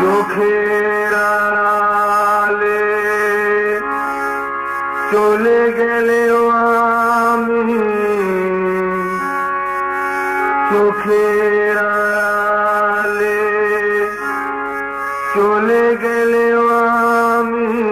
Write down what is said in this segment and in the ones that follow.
চোখের আড়ালে চলে গেলেও আমি চোখের আড়ালে চলে গেলেও আমি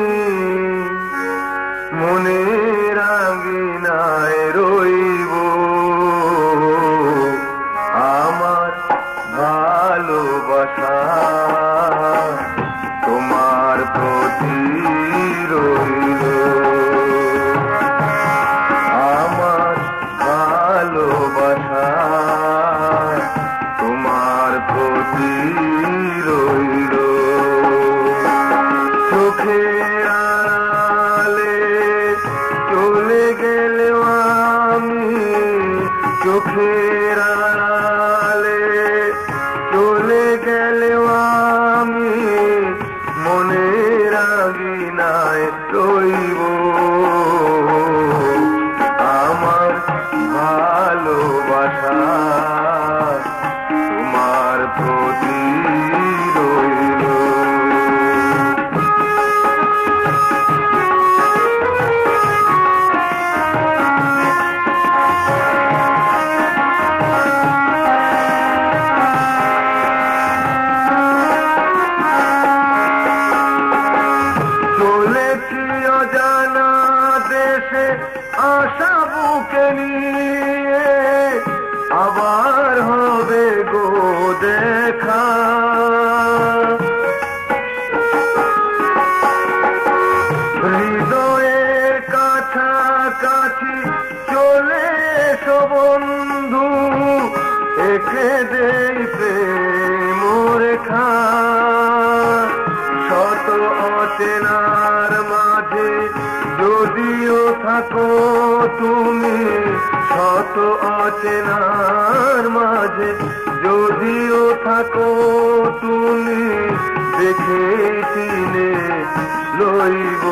চোখের চলে গেলেও আমি মনের আগিনায় রইব। আমার ভালোবাসা তোমার প্রতি কাছাকাছি চলে এসো বন্ধু, একে দেই প্রেম শত অচেনার মাঝে যদিও থাকো তুমি, শত অচেনার মাঝে যদিও থাকো তুমি দেখে চিনে লইব